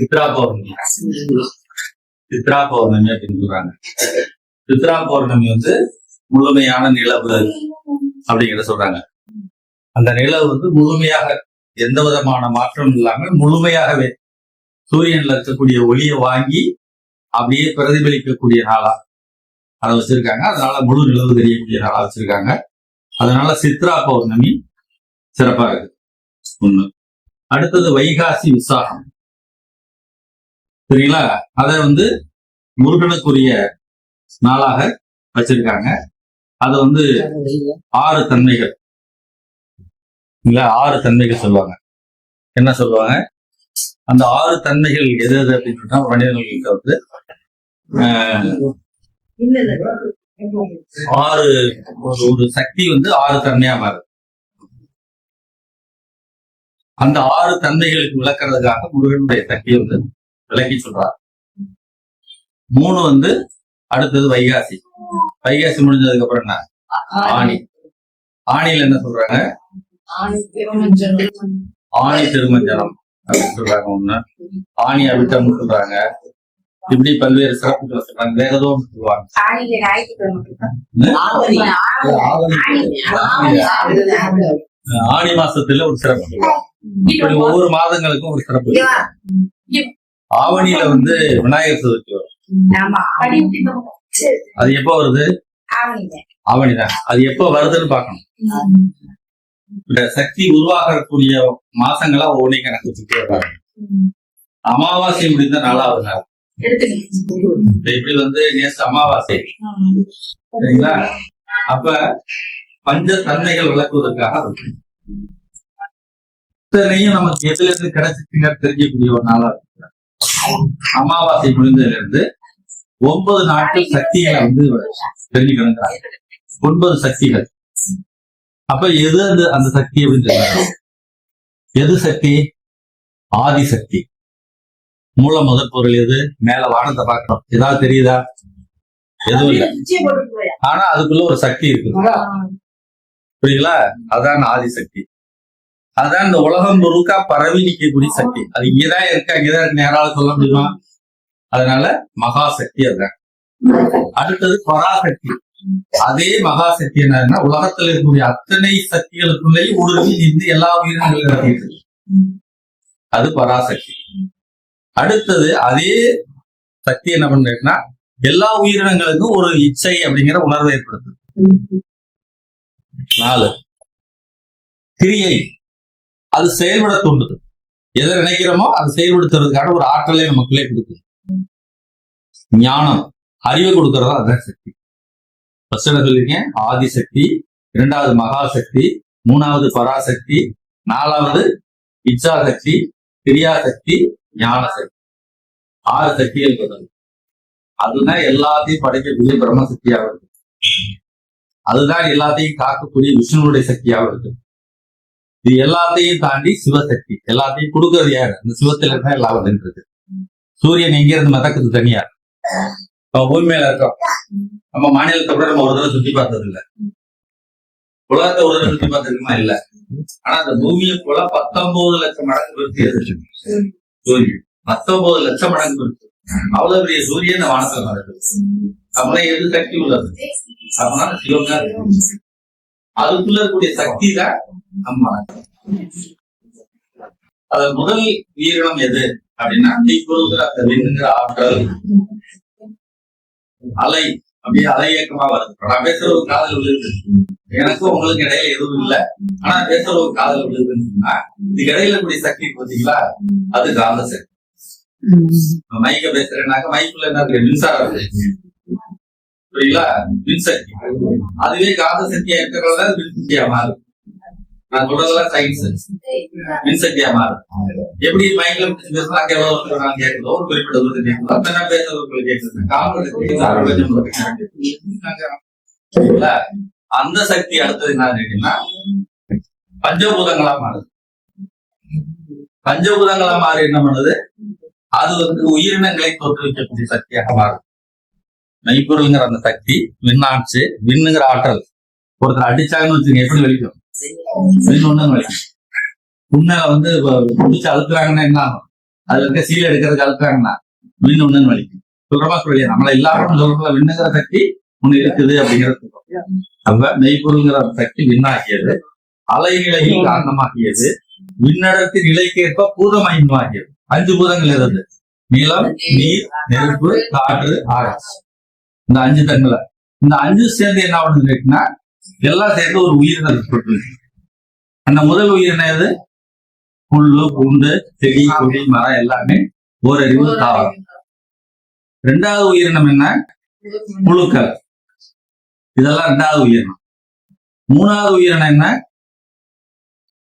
சித்ரா பௌர்ணமி சித்ரா பௌர்ணமி அப்படின்னு சொல்றாங்க சித்ரா பௌர்ணமி வந்து முழுமையான நிலவு அப்படிங்கிற சொல்றாங்க. அந்த நிலவு வந்து முழுமையாக எந்த விதமான மாற்றம் இல்லாமல் முழுமையாகவே சூரியன்ல இருக்கக்கூடிய ஒளியை வாங்கி அப்படியே பிரதிபலிக்கக்கூடிய நாளா அதை வச்சிருக்காங்க. அதனால முழு நிலவு தெரியக்கூடிய நாளா வச்சிருக்காங்க. அதனால சித்ரா பௌர்ணமி சிறப்பா இருக்கு. ஒண்ணு. அடுத்தது வைகாசி விசாகம். சரிங்களா? அதை வந்து முருகனுக்குரிய நாளாக வச்சிருக்காங்க. அது வந்து ஆறு தன்மைகள். இல்ல ஆறு தன்மைகள் சொல்லுவாங்க. என்ன சொல்லுவாங்க? அந்த ஆறு தன்மைகள் எது எது அப்படின்னு சொன்னா மனிதர்களுக்கு வந்து ஆஹ், ஆறு ஒரு ஒரு சக்தி வந்து ஆறு தன்மையா மாறுது. அந்த ஆறு தன்மைகளுக்கு விளக்குறதுக்காக முருகனுடைய சக்தி வந்து விளக்கி சொல்றார் மூணு வந்து அடுத்தது வைகாசி. வைகாசி முடிஞ்சதுக்கு அப்புறம் என்ன? ஆணி. ஆணியில என்ன சொல்றாங்க? ஆணி திருமஞ்சனம் அப்படின்னு சொல்றாங்க ஒண்ணு. ஆணி அவிட்டம் சொல்றாங்க. இப்படி பல்வேறு சிறப்புகளை சொல்றாங்க. வேற ஏதோ சொல்லுவாங்க. ஆணி. மாசத்துல ஒரு சிறப்பு. இப்படி ஒவ்வொரு மாதங்களுக்கும் ஒரு சிறப்பு. ஆவணியில வந்து விநாயகர் சதுர்த்தி வரும். அது எப்போ வருது? ஆவணி தான் அது எப்போ வருதுன்னு பார்க்கணும். இந்த சக்தி உருவாகக்கூடிய மாசங்களா ஒவ்வொன்றையும் கணக்கு வச்சுட்டே வர்றாங்க அமாவாசை முடிந்த நாலாவது நாள். இப்ப இப்படி வந்து நேற்று அமாவாசை? சரிங்களா? அப்ப பஞ்ச தன்மைகள் விளக்குவதற்காக. இத்தனையும் நமக்கு எதுல இருந்து கிடைச்சிச்சுங்க தெரிஞ்சக்கூடிய ஒரு நாளா இருக்கு. அமாவாசை முடிந்ததுல இருந்து ஒன்பது நாட்கள் சக்திகளை வந்து தெரிஞ்சுக்கணுங்கிறாங்க ஒன்பது சக்திகள். அப்ப எது அந்த அந்த சக்தி அப்படின்னு சொல்றாங்க எது சக்தி? ஆதி சக்தி. மூல முதற் பொருள் எது? மேல வானத்தை பார்க்கணும். ஏதாவது தெரியுதா? எதுவும் இல்லை. ஆனா அதுக்குள்ள ஒரு சக்தி இருக்கு புரியுங்களா அதான் ஆதிசக்தி அதான் இந்த உலகம் முழுக்கா பரவி நிற்கக்கூடிய சக்தி. அது இங்கேதான் இருக்கு அங்கேதான் இருக்கு. யாராவது சொல்ல முடியுமா? அதனால மகாசக்தி அதுதான். அடுத்தது பராசக்தி. அதே மகாசக்தி என்னன்னா உலகத்துல இருக்கக்கூடிய அத்தனை சக்திகளுக்குள்ளேயும் ஊடுருவி நின்று எல்லா உயிரினங்களும் நடத்திட்டு அது பராசக்தி. அடுத்தது அதே சக்தி என்ன பண்ணுறதுன்னா எல்லா உயிரினங்களுக்கும் ஒரு இச்சை அப்படிங்கிற உணர்வை ஏற்படுத்துது. நாலு. கிரியை. அது செயல்பட தூண்டுது எதை நினைக்கிறோமோ அது செயல்படுத்துறதுக்கான ஒரு ஆற்றலை நமக்குள்ளே கொடுக்குது. ஞானம் அறிவை கொடுக்கறதா அதான் சக்தி. ஃபர்ஸ்ட் என்ன சொல்லியிருக்கேன் ஆதிசக்தி இரண்டாவது மகாசக்தி மூணாவது பராசக்தி நாலாவது இச்சாசக்தி கிரியாசக்தி ஞானசக்தி. ஆறு சக்திகள் சொல்றது அதுதான் எல்லாத்தையும் படைக்கக்கூடிய பிரம்மசக்தியாக இருக்கு. அதுதான் எல்லாத்தையும் காக்கக்கூடிய விஷ்ணுனுடைய சக்தியாக இருக்கு. இது எல்லாத்தையும் தாண்டி சிவசக்தி. எல்லாத்தையும் கொடுக்கறது யாரு? அந்த சிவத்துல இருந்தா எல்லாம் வந்துட்டு சூரியன் எங்க இருந்து மிதக்குது தனியா? நம்ம பூமி மேல இருக்கோம். நம்ம மாநிலத்தை கூட நம்ம ஒரு தடவை சுத்தி பார்த்தது இல்ல. உலகத்தை ஒரு தடவை சுத்தி பார்த்துருக்குமா? இல்ல. ஆனா அந்த பூமியை போல பத்தொன்பது லட்சம் மடங்கு பெருத்தி எதிர்த்து சூரியன். பத்தொன்பது லட்சம் மடங்கு பெருத்து அவ்வளவு பெரிய சூரியன் இந்த வானத்துல நடக்குது அப்படின்னா எது சக்தி உள்ளது. அப்படின்னா சிவம் தான் அதுக்குள்ள இருக்கக்கூடிய சக்தி தான் நம்ம அது முதல் உயிரினம் எது அப்படின்னா தீக்குழுங்கிற அந்த விண்ணுங்கிற ஆற்றல். அலை அப்படியே அலை இயக்கமா வருது. நான் பேசுற ஒரு காதல் விழுது எனக்கும் உங்களுக்கு இடையில எதுவும் இல்ல. ஆனா பேசுற ஒரு காதல் விழுதுன்னு சொன்னா இதுக்கு இடையில கூடிய சக்தி இருக்கு பாத்தீங்களா அது காந்த சக்தி. மைக்க பேசுறேன்னாக்க மைக்குள்ள என்ன இருக்கு? மின்சாரம் இருக்கு. புரியுங்களா மின்சக்தி அதுவே காந்த சக்தியா இருக்கிறதா மின்சக்தியா மாறும். நான் சொல்றதெல்லாம் சயின்ஸ் மின்சக்தியா மாறும். எப்படி மைண்ட்ல பிடிச்சு பேசினா எவ்வளவு தூரம் நான் கேட்குதோ ஒரு குறிப்பிட்ட தூரத்தை கேட்குதோ அத்தனை பேசுறவங்களுக்கு கேட்குது அந்த சக்தி அடுத்தது என்ன கேட்டீங்கன்னா பஞ்சபூதங்களா மாறுது. பஞ்சபூதங்களா மாறி என்ன பண்ணுது? அது வந்து உயிரினங்களை தோற்றுவிக்கக்கூடிய சக்தியாக மாறும். மெய்ப்பொருள்ங்கிற அந்த சக்தி விண்ணாச்சு விண்ணுங்கிற ஆற்றல். ஒருத்தர் அடிச்சாங்கன்னு வச்சுங்க எப்படி வெளிக்கும் விண் ஒண்ணுன்னு வெளிக்கும் புண்ணை வந்து இப்ப அழுத்துறாங்கன்னா என்ன ஆகும்? அதுல இருக்க சீலை எடுக்கிறதுக்கு அழுத்துறாங்கன்னா விண்ணு ஒண்ணுன்னு வலிக்கும் சொல்றமா சொல்லி நம்மள எல்லாரும் சொல்றதுல விண்ணுங்கிற சக்தி ஒண்ணு இருக்குது அப்படிங்கிறது அப்ப மெய்ப்பொருள்ங்கிற அந்த சக்தி விண்ணாகியது அலைநிலையில் காரணமாகியது விண்ணடர்த்தி நிலைக்கேற்ப பூதமயமாகியது அஞ்சு பூதங்கள் இருந்தது நிலம் நீர் நெருப்பு காற்று ஆகாசம். இந்த அஞ்சு தன்மையில இந்த அஞ்சு சேர்ந்து என்ன பண்ணுது கேட்டீங்கன்னா எல்லாம் சேர்ந்து ஒரு ஏற்பட்டு அந்த முதல் உயிரினம் எது? புல்லு பூண்டு செடி கொடி மரம் எல்லாமே ஓரறிவு தாவரம். ரெண்டாவது உயிரினம் என்ன? புழுக்கள். இதெல்லாம் ரெண்டாவது உயிரினம். மூணாவது உயிரினம் என்ன?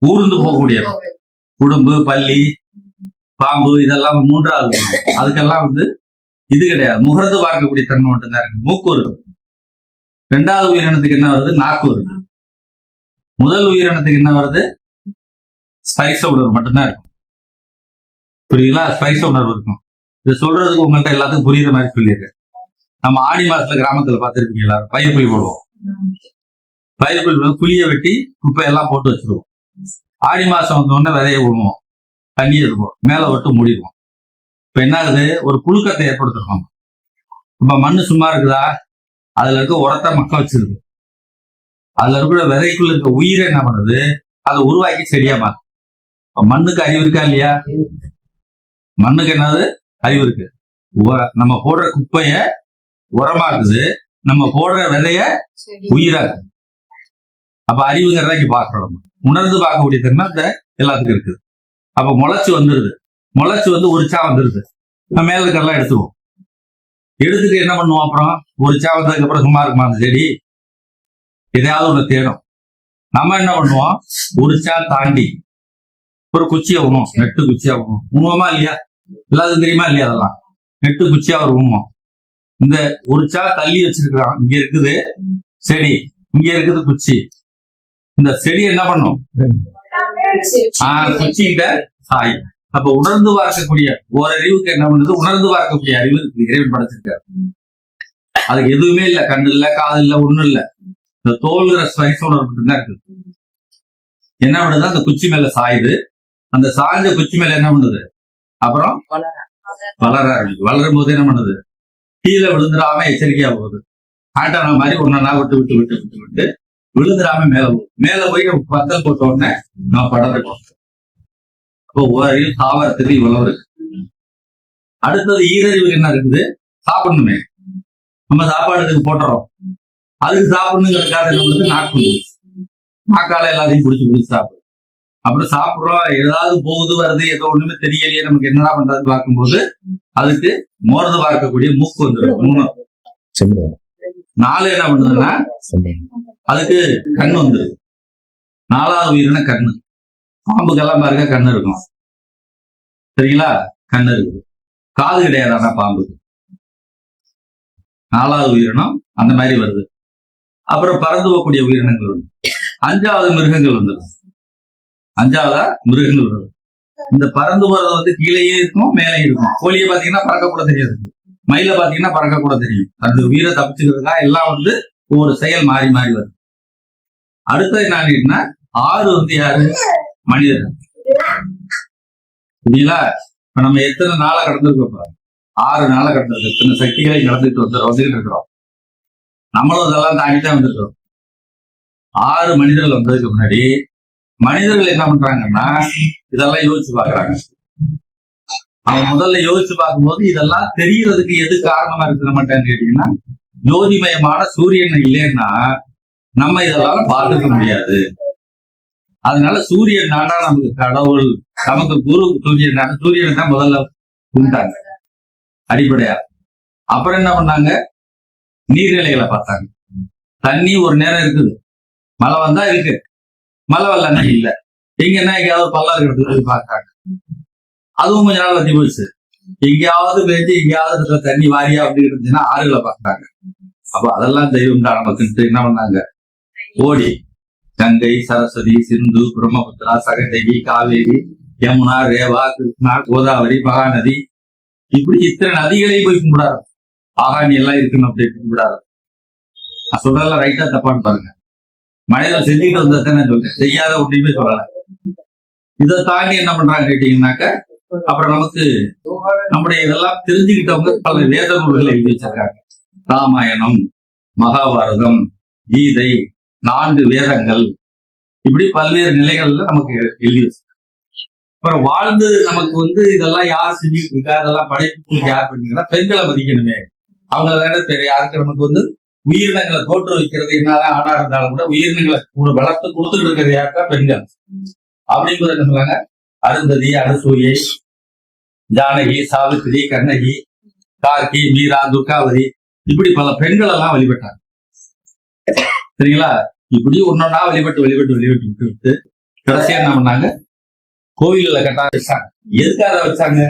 ஊர்ந்து போகக்கூடிய உடும்பு பல்லி பாம்பு இதெல்லாம் மூன்றாவது. அதுக்கெல்லாம் வந்து இது கிடையாது. முகர்ந்து பார்க்கக்கூடிய தன்மை மட்டும்தான் இருக்கு. மூக்கு வருது ரெண்டாவது உயிரினத்துக்கு என்ன வருது? நாக்கு வருது முதல் உயிரினத்துக்கு என்ன வருது? ஸ்பைச உணர்வு மட்டும்தான் இருக்கும். புரியுங்களா ஸ்பைச உணர்வு இருக்கும். இது சொல்றதுக்கு உங்கள்கிட்ட எல்லாத்துக்கும் புரியுற மாதிரி சொல்லியிருக்கேன். நம்ம ஆடி மாசத்துல கிராமத்துல பார்த்திருப்பீங்க எல்லாரும். பயிர் புளி போடுவோம். பயிர் புளி போடுவோம், புளிய வெட்டி குப்பை எல்லாம் போட்டு வச்சிருவோம். ஆடி மாசம் வந்த உடனே விதைய விடுவோம் தண்ணி இருக்கும் மேல விட்டு மூடிடுவோம். இப்ப என்ன ஆகுது ஒரு புழுக்கத்தை ஏற்படுத்திருக்கோம். இப்ப மண்ணு சும்மா இருக்குதா? அதுல இருக்க உரத்தை மக்க வச்சிருக்கு அதுல இருக்கிற விதைக்குள்ள இருக்க உயிரை என்ன பண்ணுது? அதை உருவாக்கி செடியா இப்ப மண்ணுக்கு அறிவு இருக்கா இல்லையா? மண்ணுக்கு என்னது? அறிவு இருக்கு. நம்ம போடுற குப்பைய உரமாக்குது நம்ம போடுற விதைய உயிராக்கு அப்ப அறிவுங்கிறத இங்க பாக்குறோம். உணர்ந்து பார்க்கக்கூடிய தன்மை இந்த எல்லாத்துக்கும் இருக்குது. அப்ப முளைச்சு வந்துருது. முளைச்சு வந்து உரிச்சா வந்துருது. நம்ம மேல இருக்கிறதெல்லாம் எடுத்துருவோம். எடுத்துட்டு என்ன பண்ணுவோம் அப்புறம்? உரிச்சா வந்ததுக்கு அப்புறம் சும்மா இருக்குமா? அந்த செடி? எதையாவது ஒண்ணு தேடும். நம்ம என்ன பண்ணுவோம்? உரிச்சா தாண்டி ஒரு குச்சியை உண்ணும் நெட்டு குச்சியா உண்ணும் உண்ணுவோமா இல்லையா? எல்லாத்துக்கும் தெரியுமா இல்லையா அதெல்லாம்? நெட்டு குச்சியா ஒரு உண்ணும் இந்த உரிச்சா தள்ளி வச்சிருக்கிறான். இங்க இருக்குது செடி. இங்க இருக்குது குச்சி. இந்த செடி என்ன பண்ணும்? ஆஹ் குச்சிக்கிட்ட சாய். அப்ப உணர்ந்து பார்க்கக்கூடிய ஓரறிவுக்கு என்ன பண்ணுது உணர்ந்து பார்க்கக்கூடிய அறிவு இறைவன் படைச்சிருக்காரு. அதுக்கு எதுவுமே இல்ல. கண்ணு இல்ல காது இல்ல ஒண்ணும் இல்ல. இந்த தோல்கிற ஸ்பைஸ் உணர்வு மட்டும்தான் இருக்கு. என்ன பண்ணுது அந்த குச்சி மேல சாயுது. அந்த சாய்ந்த குச்சி மேல என்ன பண்ணுது? அப்புறம் வளர ஆரம்பிக்கும் வளரும் போது என்ன பண்ணுது? கீழே விழுந்துடாம எச்சரிக்கையா போகுது. ஆட்டான மாதிரி ஒன்னா விட்டு விட்டு விட்டு விட்டு விட்டு விழுந்துடாம மேல போகுது. மேல போய் நம்ம பந்தல் போட்ட உடனே நம்ம படர்றோம். அப்போ ஓரறிவு தாவரத்துக்கு இவ்வளவு இருக்கு. அடுத்தது ஈரறிவுக்கு என்ன இருக்குது? சாப்பிடணுமே. நம்ம சாப்பாடுக்கு போட்டுறோம். அதுக்கு சாப்பிடணுங்கிறதுக்காக பண்ணுது? நாக்கு. நாக்கால எல்லாத்தையும் பிடிச்சி பிடிச்சி சாப்பிடும். அப்புறம் சாப்பிடுறோம். ஏதாவது போகுது வருது ஏதோ ஒண்ணுமே தெரியலையே நமக்கு என்னடா பண்றது பார்க்கும்போது அதுக்கு மோர்ந்து பார்க்கக்கூடிய மூக்கு வந்துடும். மூணு. நாலு என்ன பண்ணுதுன்னா அதுக்கு கண் வந்துருது நாலாவது உயிரின கண்ணு. பாம்புக்கெல்லாம் பாருங்க கண்ணு இருக்கும். சரிங்களா? கண்ணு இருக்குது காது கிடையாது ஆனா பாம்புக்கு நாலாவது உயிரினம் அந்த மாதிரி வருது. அப்புறம் பறந்து போகக்கூடிய உயிரினங்கள் வருது அஞ்சாவது மிருகங்கள் வந்துடும். அஞ்சாவதா? மிருகங்கள் வருது இந்த பறந்து போறது வந்து கீழேயே இருக்கும் மேலே இருக்கும். கோழியை பாத்தீங்கன்னா பறக்க கூட தெரியாது. மயில பாத்தீங்கன்னா பறக்க கூட தெரியும். அந்த உயிரை தப்பிச்சுக்கிறதுக்கா எல்லாம் வந்து ஒவ்வொரு செயல் மாறி மாறி வருது. அடுத்தது என்ன ஆறு வந்து யாரு? மனிதர்கள் சரிங்களா இப்ப நம்ம எத்தனை நாளை கடந்திருக்கோம் ஆறு நாளா கடந்திருக்கோம். எத்தனை சக்திகளை கடந்துட்டு வந்து வந்துகிட்டு இருக்கிறோம். நம்மளும் அதெல்லாம் தாண்டி தான் வந்துருக்கோம் ஆறு மனிதர்கள் வந்ததுக்கு முன்னாடி மனிதர்கள் என்ன பண்றாங்கன்னா இதெல்லாம் யோசிச்சு பாக்குறாங்க அவன் முதல்ல யோசிச்சு பார்க்கும்போது இதெல்லாம் தெரியறதுக்கு எது காரணமா இருக்க மாட்டேன்னு கேட்டீங்கன்னா ஜோதிமயமான சூரியன் இல்லைன்னா நம்ம இதெல்லாம் பார்த்துக்க முடியாது. அதனால சூரியன் நாடா நமக்கு கடவுள் நமக்கு குரு சூரியன் நாடா சூரியனை தான் முதல்ல கும்பிட்டாங்க. அடிப்படையா. அப்புறம் என்ன பண்ணாங்க? நீர்நிலைகளை பார்த்தாங்க. தண்ணி ஒரு நேரம் இருக்குது. மழை வந்தா இருக்கு. மழை வரலன்னா இல்ல. எங்கன்னா எங்கேயாவது பள்ளம் இருக்கிறது போய் பார்க்கறாங்க அதுவும் கொஞ்ச நாள் வச்சு போச்சு எங்கேயாவது பெஞ்சு எங்கேயாவது இருக்கிற தண்ணி வாரியா அப்படின்னு இருந்துச்சுன்னா ஆறுகளை பார்க்கறாங்க அப்ப அதெல்லாம் தெய்வம் தான் நமக்கு என்ன பண்ணாங்க? ஓடி. கங்கை சரஸ்வதி சிந்து பிரம்மபுத்திரா சகதேவி காவேரி யமுனா ரேவா கிருஷ்ணா கோதாவரி மகாநதி. இப்படி இத்தனை நதிகளையும் போய் கும்பிடாரு. ஆகாணி எல்லாம் இருக்குன்னு அப்படி கும்பிடாரு. நான் சொல்றதெல்லாம் ரைட்டா தப்பான்னு பாருங்க. மனிதன் செஞ்சுட்டு வந்ததுன்னு சொல்றேன். செய்யாத ஒன்றையுமே சொல்லல. இதை தாண்டி என்ன பண்றாங்க கேட்டீங்கன்னாக்க அப்புறம் நமக்கு நம்முடைய இதெல்லாம் தெரிஞ்சுக்கிட்டவங்க பல வேத நூல்களை எழுதி வச்சிருக்காங்க. ராமாயணம் மகாபாரதம் கீதை நான்கு வேதங்கள். இப்படி பல்வேறு நிலைகள்ல நமக்கு எழுதி அப்புறம் வாழ்ந்து நமக்கு வந்து இதெல்லாம் யார் செஞ்சுட்டு இருக்கா அதெல்லாம் படைப்பு யார் பண்ணீங்கன்னா பெண்களை மதிக்கணுமே. அவங்க தானே தெரியும் யாருக்கு நமக்கு வந்து உயிரினங்களை தோற்று வைக்கிறது என்னதான் ஆடா இருந்தாலும் கூட உயிரினங்களை வளர்த்து கொடுத்துட்டு இருக்கிறது யாருக்கா? பெண்கள். அப்படிங்கிறது என்ன சொல்றாங்க? அருந்ததி அனுசூயை ஜானகி சாவித்திரி கண்ணகி கார்கி மீரா துர்காவதி இப்படி பல பெண்கள் எல்லாம் வழிபட்டாங்க. சரிங்களா? இப்படி ஒன்னொன்னா வழிபட்டு வழிபட்டு வழிபட்டு விட்டு விட்டு கடைசியா என்ன பண்ணாங்க? கோவில்களை கட்டா வச்சாங்க. எதுக்காக வச்சாங்க?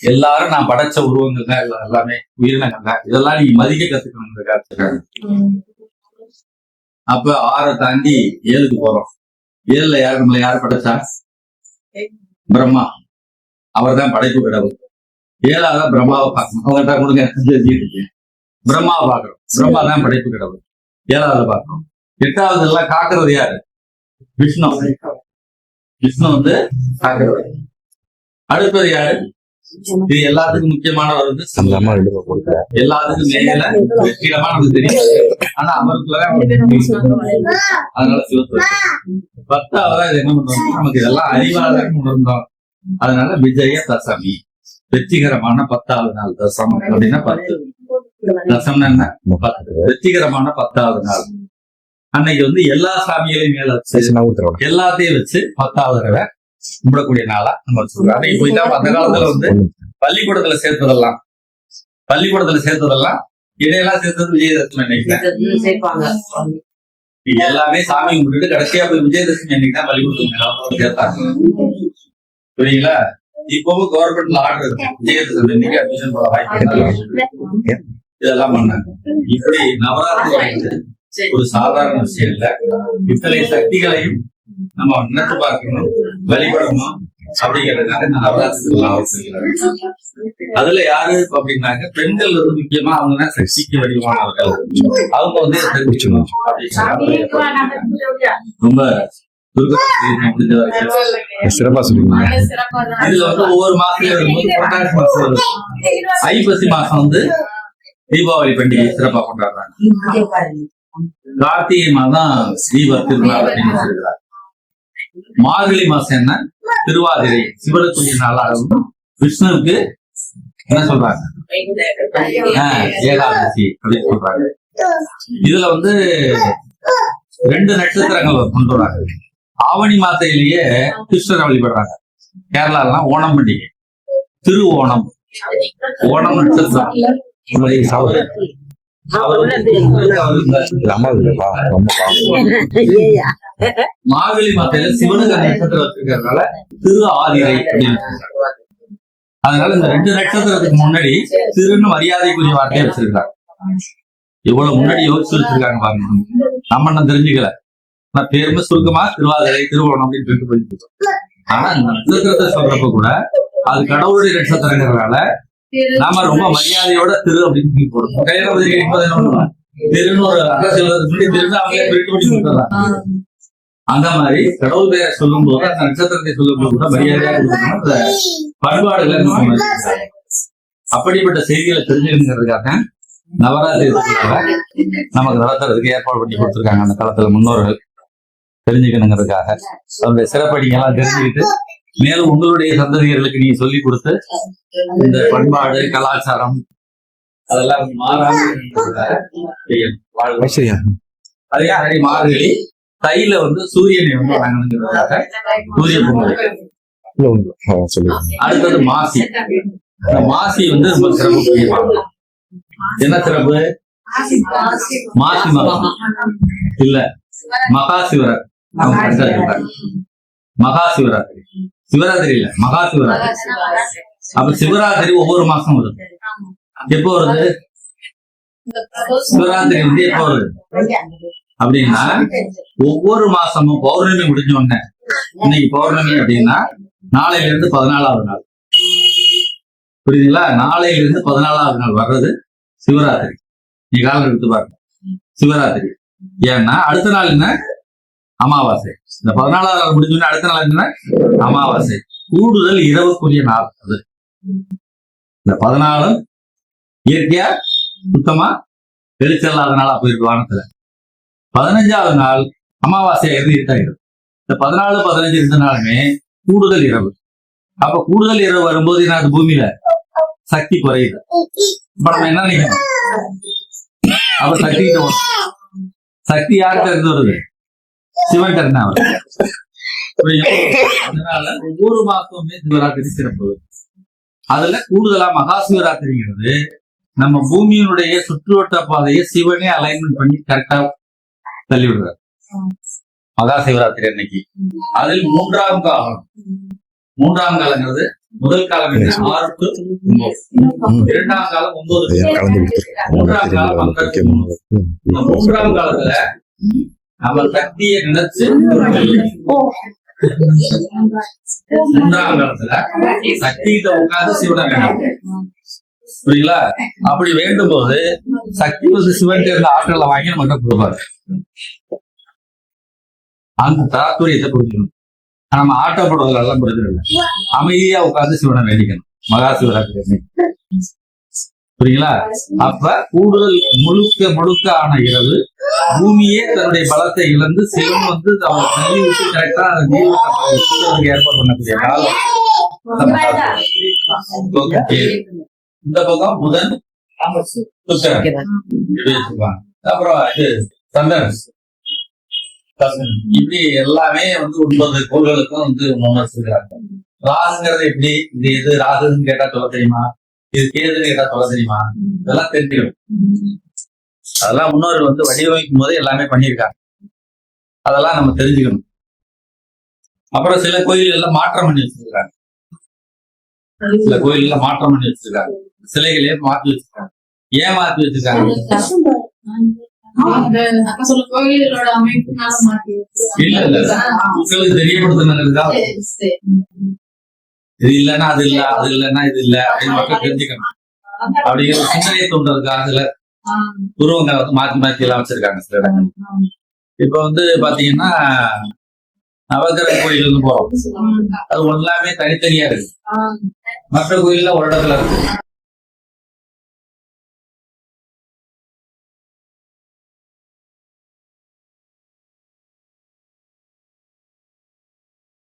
எல்லாரும் நான் படைச்ச உருவங்கள் தான் எல்லாம் எல்லாமே உயிரினங்கள் தான். இதெல்லாம் நீங்க மதிக்க கத்துக்கணும் அப்ப ஆறை தாண்டி ஏழுக்கு போறோம். ஏழுல யார் நம்மள யார் படைச்சா? பிரம்மா. அவர் தான் படைப்பு கடவுள். ஏழாவது பிரம்மாவை பார்க்கணும். அவங்கள்ட்ட கொடுங்க. பிரம்மாவை பார்க்கணும். பிரம்மா தான் படைப்பு கடவுள். ஏழாவது பார்க்கணும். எட்டாவது எல்லாம் காக்குறது யாரு? விஷ்ணு. விஷ்ணு வந்து காக்குறது. அடுத்தது யாரு? இது எல்லாத்துக்கும் முக்கியமானவர் வந்து எல்லாத்துக்கும் மேல வெற்றிடமா நமக்கு தெரியும். ஆனா அவருக்குள்ள அதனால பத்தாவதா இது என்ன பண்றோம் நமக்கு இதெல்லாம் அறிவாளர் உணர்ந்தோம் அதனால விஜய தசமி. வெற்றிகரமான பத்தாவது நாள் தசம் அப்படின்னா பத்து. தசம்னா என்ன? பத்து. வெற்றிகரமான பத்தாவது நாள். அன்னைக்கு வந்து எல்லா சாமிகளையும் மேல வச்சு எல்லாத்தையும் வச்சு பத்தாவது தடவை கும்பிடக்கூடிய நாளா நம்ம வச்சுக்கிறோம் அன்னைக்கு அந்த காலத்துல வந்து பள்ளிக்கூடத்துல சேர்த்ததெல்லாம் பள்ளிக்கூடத்துல சேர்த்ததெல்லாம் இடையெல்லாம் சேர்த்தது விஜயதசமி இது எல்லாமே சாமி கும்பிட்டுட்டு கடைசியா போய் விஜயதசமி அன்னைக்கு தான் பள்ளிக்கூடத்துல சேர்த்தாங்க. புரியுங்களா இப்பவும் கவர்மெண்ட்ல ஆர்டர் இருக்கு. விஜயதசமி அன்னைக்கு அட்மிஷன் போட வாய்ப்பு இருக்கு. இதெல்லாம் பண்ணாங்க. இப்படி நவராத்திரி வந்து ஒரு சாதாரண விஷயம் இல்ல இத்தனை சக்திகளையும் நம்ம நினைச்சு பார்க்கணும் வழிபடணும் அப்படிங்கிறதுக்காக இந்த நவராத்திரி. அதுல யாரு அப்படின்னாக்க பெண்கள் வந்து முக்கியமா அவங்க தான் சக்திக்கு வடிவமானவர்கள். அவங்க வந்து அப்படிங்கிறாங்க. ரொம்ப சிறப்பா சொல்லுவீங்க இதுல வந்து ஒவ்வொரு மாசத்துல வரும்போது புரட்டாசி மாசம். வருது ஐப்பசி மாசம் வந்து தீபாவளி பண்டிகை சிறப்பா கொண்டாடுறாங்க. கார்த்திகை மாதம் தீப திருநாள் அப்படின்னு சொல்லிடுறாங்க. மார்கழி மாசம் என்ன? திருவாதிரை. சிவனுக்குரிய நாளாகவும் விஷ்ணுவுக்கு என்ன சொல்றாங்க? ஏகாதசி அப்படின்னு சொல்றாங்க. இதுல வந்து ரெண்டு நட்சத்திரங்கள் கொண்டு வராங்க. ஆவணி மாசையிலேயே கிருஷ்ணரை வழிபடுறாங்க. கேரளாலாம் ஓணம் பண்டிகை திரு ஓணம் ஓணம் நட்சத்திரம் மார்கழி மாசையில சிவனுக்கு நட்சத்திரம் வச்சிருக்கிறதுனால திரு ஆதிரை அப்படின்னு அதனால இந்த ரெண்டு நட்சத்திரத்துக்கு முன்னாடி திருன்னு மரியாதைக்குரிய வார்த்தையை வச்சிருக்காங்க இவ்வளவு முன்னாடி யோசிச்சு வச்சிருக்காங்க பாருங்க நம்ம என்ன தெரிஞ்சுக்கல ஆனா பேருமே சுருக்கமா திருவாதிரை திருவோணம் அப்படின்னு சொல்லிட்டு போயிட்டு ஆனா இந்த நட்சத்திரத்தை சொல்றப்ப கூட அது கடவுளுடைய நட்சத்திரங்கிறதுனால நாம ரொம்ப மரியாதையோட திரு அப்படின்னு போடுறோம். கையில? திருன்னு ஒரு அட்ரஸ் எழுதுறதுக்கு திருன்னு அவங்களே பிரிண்ட் பண்ணி கொடுத்துறாங்க அந்த மாதிரி கடவுள் பேரை சொல்லும் போது அந்த நட்சத்திரத்தை சொல்லும் போது கூட மரியாதையா கொடுக்கணும். அந்த பண்பாடுகளை நம்ம. அப்படிப்பட்ட செய்திகளை தெரிஞ்சுக்கணுங்கிறதுக்காக நவராத்திரி நமக்கு நடத்துறதுக்கு ஏற்பாடு பண்ணி கொடுத்துருக்காங்க அந்த காலத்துல முன்னோர்கள். தெரிஞ்சுக்கணுங்கிறதுக்காக. அதனுடைய சிறப்படிங்க எல்லாம் தெரிஞ்சுக்கிட்டு மேலும் உங்களுடைய சந்ததியர்களுக்கு நீங்க சொல்லி கொடுத்து இந்த பண்பாடு கலாச்சாரம் அதெல்லாம் அதே மாதிரி மார்கழி தையில வந்து சூரியனை வந்து வணங்கணுங்கிறதுக்காக சூரிய பொங்கல் அடுத்தது மாசி. இந்த மாசி வந்து ரொம்ப மாதம் என்ன சிறப்பு? மாசி மாதம் இல்ல மகா சிவராத்திரி. மகா சிவராத்திரி சிவராத்திரி. இல்ல மகா சிவராத்திரி. அப்ப சிவராத்திரி ஒவ்வொரு மாசம் வருது. எப்போ வருது? சிவராத்திரி வந்து எப்போ வருது? அப்படின்னா ஒவ்வொரு மாசமும் பௌர்ணமி முடிஞ்ச உடனே இன்னைக்கு பௌர்ணமி அப்படின்னா நாளையில இருந்து பதினாலாவது நாள். புரியுதுங்களா? நாளையில இருந்து பதினாலாவது நாள் வர்றது சிவராத்திரி. நீ காலம் எடுத்து பாருங்க. சிவராத்திரி. ஏன்னா அடுத்த நாள் என்ன? அமாவாசை. இந்த பதினாலாவது நாள் முடிஞ்ச அடுத்த நாள் என்ன? அமாவாசை. கூடுதல் இரவுக்குரிய நாள் அது. இந்த பதினாலும் இயற்கையா சுத்தமா வெளிச்சல்லாத நாளா போயிருக்கு வானத்துல. பதினஞ்சாவது நாள் அமாவாசை இருந்து இருட்டாயிடும். இந்த பதினாலு பதினஞ்சு இருந்தனாலுமே கூடுதல் இரவு. அப்ப கூடுதல் இரவு வரும்போது என்ன பூமியில? சக்தி குறையுது. இப்ப நம்ம என்ன நினைக்கணும்? அப்ப சக்தி சக்தி யார்கிட்ட இருந்து வருது? சிவன் புரியுதா? அதனால ஒவ்வொரு மாசமுமே சிவராத்திரி சிறப்பு. அதுல கூடுதலா மகா சிவராத்திரிங்கிறது நம்ம பூமியினுடைய சுற்றுவட்ட பாதையை சிவனே அலைன்மெண்ட் பண்ணி கரெக்டா தள்ளி விடுறாரு மகா சிவராத்திரி அன்னைக்கு. அதில் மூன்றாம் காலம். மூன்றாம் காலங்கிறது முதல் காலம்? ஆறு ஒன்பது இரண்டாம் காலம் ஒன்பது மூன்றாம் காலம் மூன்றாம் காலத்துல நம்ம சக்தியை நினைச்சு மூன்றாம் காலத்துல சக்திகிட்ட உட்கார்ந்து சிவனை வேணும் புரியுங்களா அப்படி வேண்டும் போது சக்தி வந்து சிவன் இருந்த ஆற்றலை வாங்கி நம்ம கொடுப்பாரு. அந்த தாத்துரியத்தை புரிஞ்சுக்கணும் நம்ம ஆட்டப்படுறதுல எல்லாம் புரிஞ்சிடல அமைதியா உட்கார்ந்து சிவனை வேண்டிக்கணும். மகா சிவராத்திரி. புரியுங்களா? அப்ப கூடுதல் முழுக்க முழுக்க ஆன இரவு பூமியே தன்னுடைய பலத்தை இழந்து சிவன் வந்து அவன் தள்ளி விட்டு கரெக்டா அந்த ஏற்பாடு பண்ணக்கூடிய காலம். இந்த பக்கம் புதன். அப்புறம் இது சந்திரன். இப்படி எல்லாமே வந்து ஒன்பது கோள்களுக்கும் வந்து உணர்த்துகிறாங்க ராகுங்கிறது எப்படி? இது எது? ராகுன்னு கேட்டா சொல்ல தெரியுமா? இது கேதுன்னு கேட்டா சொல்ல தெரியுமா? இதெல்லாம் தெரிஞ்சுக்கணும் அதெல்லாம் முன்னோர்கள் வந்து வடிவமைக்கும் போது எல்லாமே பண்ணியிருக்காங்க. அதெல்லாம் நம்ம தெரிஞ்சுக்கணும். அப்புறம் சில கோயில் எல்லாம் மாற்றம் பண்ணி வச்சிருக்காங்க. சில கோயில்ல மாற்றம் பண்ணி வச்சிருக்காங்க. சிலைகளே மாத்தி வச்சிருக்காங்க. ஏன் மாத்தி வச்சிருக்காங்க. இல்ல இல்ல. மக்களுக்கு தெரியப்படுத்தணுங்கிறதுக்காக இது இல்லைன்னா அது இல்ல அது இல்லைன்னா இது இல்ல அப்படின்னு மக்கள் தெரிஞ்சுக்கணும். அப்படிங்கிற சிந்தனையை தூண்டுறதுக்காக சில உருவங்களை வந்து மாத்தி மாத்தி எல்லாம் வச்சிருக்காங்க சில இடங்கள் இப்ப வந்து பாத்தீங்கன்னா நவகிரக கோயிலுக்கு போறோம். அது எல்லாமே தனித்தனியா இருக்கு. மற்ற கோயில்ல ஒரு இடத்துல இருக்கு.